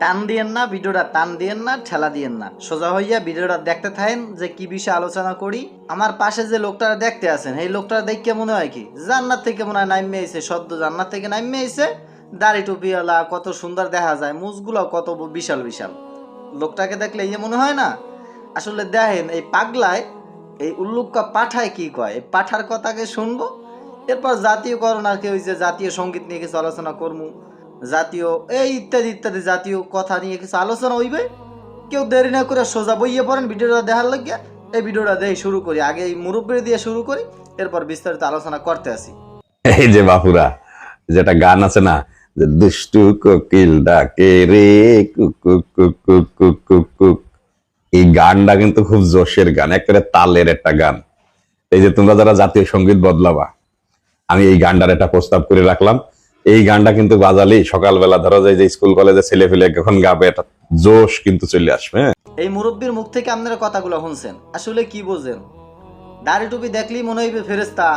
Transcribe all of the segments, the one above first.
টান দিয়েন না, ভিডিওটা টান দিয়েন না, ঠেলা দিয়েন না। সোজা হইয়া ভিডিওটা দেখতে থাকেন যে কি বিষয়ে আলোচনা করি। আমার পাশে যে লোকটারা দেখতে আছেন এই লোকটারা দেখে মনে হয় কি, জান্নাত থেকে মনে হয় নাইমে আইছে, সদ্য জান্নাত থেকে নাইমে আইছে। দাড়ি টুপিওয়ালা, কত সুন্দর দেখা যায় মুজগুলো কত বিশাল বিশাল। লোকটাকে দেখলে ইয়ে মনে হয় না, আসলে দেখেন এই পাগলায়, এই উল্লুক্কা পাঠায় কি কয়? এই পাঠার কথাকে শুনব, এরপর জাতীয়করণ আর কি ওই যে জাতীয় সংগীত নিয়ে কিছু আলোচনা করব জাতীয়, এই ইত্যাদি ইত্যাদি জাতীয় কথা নিয়ে কিছু আলোচনা হইবে। কেউ দেরি না করে সোজা বইয়ে পড়েন, ভিডিওটা দেখার লাগিয়া এই ভিডিওটা দিয়ে শুরু করি। আগে এই মুরব্বী দিয়ে শুরু করি, এরপর বিস্তারিত আলোচনা করতে আসি। এই যে বাপুরা, যেটা গান আছে না, যে দুষ্টু কোকিল ডাকে রে কুক কুক কুক কুক কুক কুক কুক এই গানটা কিন্তু খুব জোশের গান, একেবারে তালের একটা গান। এই যে তোমরা যারা জাতীয় সংগীত বদলাবা, আমি এই গানটার একটা প্রস্তাব করে রাখলাম। এই গানটা কিন্তু বাজালেই। সকালবেলা ধরো যায় যে স্কুল কলেজে ছেলে ফেলে এখন গাবে, একটা জোশ কিন্তু চলে আসবে হ্যাঁ? এই মুরব্বীর মুখ থেকে আপনারা কথাগুলো শুনছেন। আসলে কি বোঝেন? দাড়ি টুপি দেখলেই মনে হইবে ফেরেস্তা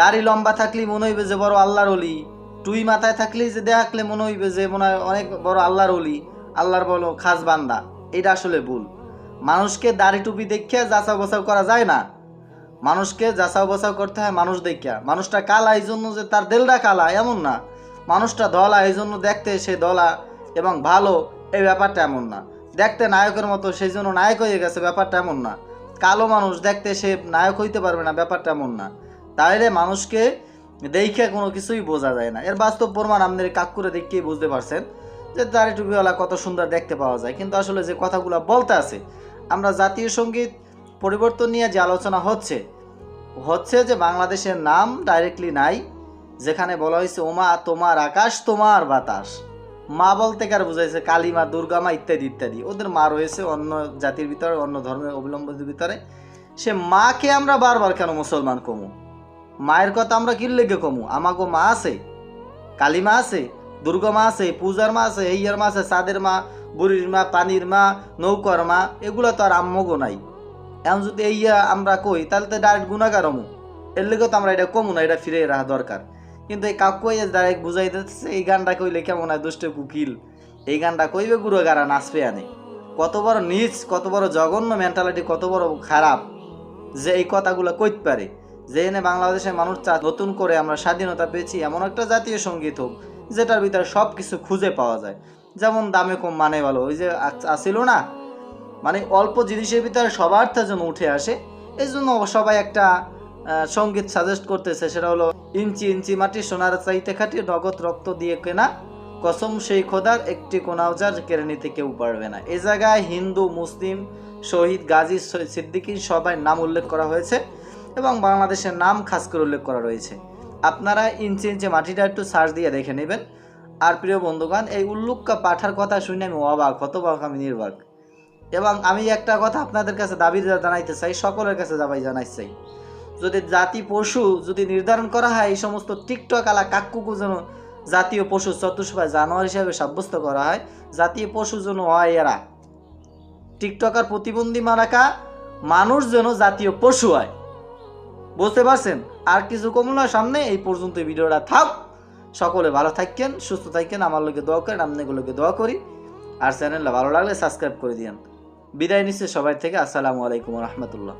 দাড়ি লম্বা থাকলেই মনে হইবে যে বড় আল্লাহর অলি টুই মাথায় থাকলেই যে দেখলে মনে হইবে যে মনে হয় অনেক বড় আল্লাহর অলি আল্লাহর বলো, খাস বান্দা। এটা আসলে ভুল। মানুষকে দাড়ি টুপি দেখিয়া যাচাও বাছাও করা যায় না। মানুষকে যাচাও বাছাও করতে হয় মানুষ দেখিয়া। মানুষটা কালা এই জন্য যে তার দেলটা কালা, এমন না। মানুষটা ধলা এই জন্য দেখতে সে ধলা এবং ভালো, এই ব্যাপারটা এমন না। দেখতে নায়কের মতো, সেই জন্য নায়ক হয়ে গেছে, ব্যাপারটা এমন না। কালো মানুষ দেখতে সে নায়ক হইতে পারবে না, ব্যাপারটা এমন না। তাইলে মানুষকে দেখে কোনো কিছুই বোঝা যায় না। এর বাস্তব প্রমাণ আপনার কাকুরে দেখেই বুঝতে পারছেন যে দাড়ি টুপিওয়ালা কত সুন্দর দেখতে পাওয়া যায়। কিন্তু আসলে যে কথাগুলো বলতে আছে, আমরা জাতীয় সংগীত পরিবর্তন নিয়ে যে আলোচনা হচ্ছে হচ্ছে যে বাংলাদেশের নাম ডাইরেক্টলি নাই, যেখানে বলা হয়েছে ওমা তোমার আকাশ, তোমার বাতাস। মা বলতে কার বুঝাইছে? কালী মা দুর্গা মা ইত্যাদি ইত্যাদি। ওদের মা রয়েছে অন্য জাতির ভিতরে, অন্য ধর্মের অবলম্বনের ভিতরে। সে মাকে আমরা বারবার কেন মুসলমান কমু? মায়ের কথা আমরা কি লেগে কমু? আমাগো মা আছে কালী মা আছে, দুর্গা মা আছে, পূজার মা আছে, হেইয়ার মা আছে চাঁদের মা, বুড়ির মা, পানির মা, নৌকার মা, এগুলো তো আর আম্মগো নাই। এখন যদি এইয়া আমরা কই, তাহলে তো ডাইরেক্ট গুণাগার হমু। এর লেগে তো আমরা এটা কমু না, এটা ফিরে রাখা দরকার। কিন্তু এই কাকু ডাইরেক্ট বুঝাই দিতেছে, এই গানটা কইলে কেমন হয়, দুষ্ট কুকিল। এই গানটা কইবে গুরু গারা নাচবে আনে। কত বড় নিচ, কত বড় জঘন্য মেন্টালিটি কত বড় খারাপ যে এই কথাগুলো কইতে পারে। যে এনে বাংলাদেশের মানুষ চা নতুন করে আমরা স্বাধীনতা পেয়েছি, এমন একটা জাতীয় সংগীত হোক, যেটার ভিতরে সব কিছু খুঁজে পাওয়া যায়। যেমন দামে কম মানে ভালো। ওই যে আ- আছিল না? মানে অল্প জিনিসের ভিতরে সবারটা যেন উঠে আসে এই জন্য সবাই একটা সংগীত সাজেস্ট করতেছে, সেটা হলো, ইঞ্চি ইঞ্চি মাটি সোনার চাইতে খাটি নগদ রক্ত দিয়ে কেনা, কসম সেই খোদার একটি কোনাও যার কেড়ে নিতে কেউ পারবে না। এ জায়গায় হিন্দু, মুসলিম, শহীদ, গাজী সিদ্দিকী সবাই নাম উল্লেখ করা হয়েছে এবং বাংলাদেশের নাম খাস করে উল্লেখ করা রয়েছে। আপনারা ইঞ্চি ইঞ্চি মাটিটা একটু সার্চ দিয়ে দেখে নেবেন। আর প্রিয় বন্ধুগণ, এই উল্লুক্কা পাঠার কথা শুনে আমি অবাক, হতবাক, আমি নির্বাক। এবং আমি একটা কথা আপনাদের কাছে দাবি জানাইতে চাই, সকলের কাছে দাবি জানাই চাই। যদি জাতি পশু যদি নির্ধারণ করা হয়, এই সমস্ত টিকটক আলা কাকুকু যেন জাতীয় পশু চতুষ্পায় জানোয়ার হিসাবে সাব্যস্ত করা হয়, জাতীয় পশু যেন হয় এরা। টিকটকার প্রতিবন্ধী মারাকা মানুষ যেন জাতীয় পশু হয়। বুঝতে পারছেন? আর কিছু কমলা সামনে এই পর্যন্ত ভিডিওটা থাক। সকলে ভালো থাকেন, সুস্থ থাকেন, আমার লোকে দোয়া করেন আপনাগুলোকে দোয়া করি। আর চ্যানেলটা ভালো লাগলে সাবস্ক্রাইব করে দিয়েন। বিদায় নিচ্ছে সবাই থেকে আসসালামু আলাইকুম রহমতুল্লাহ।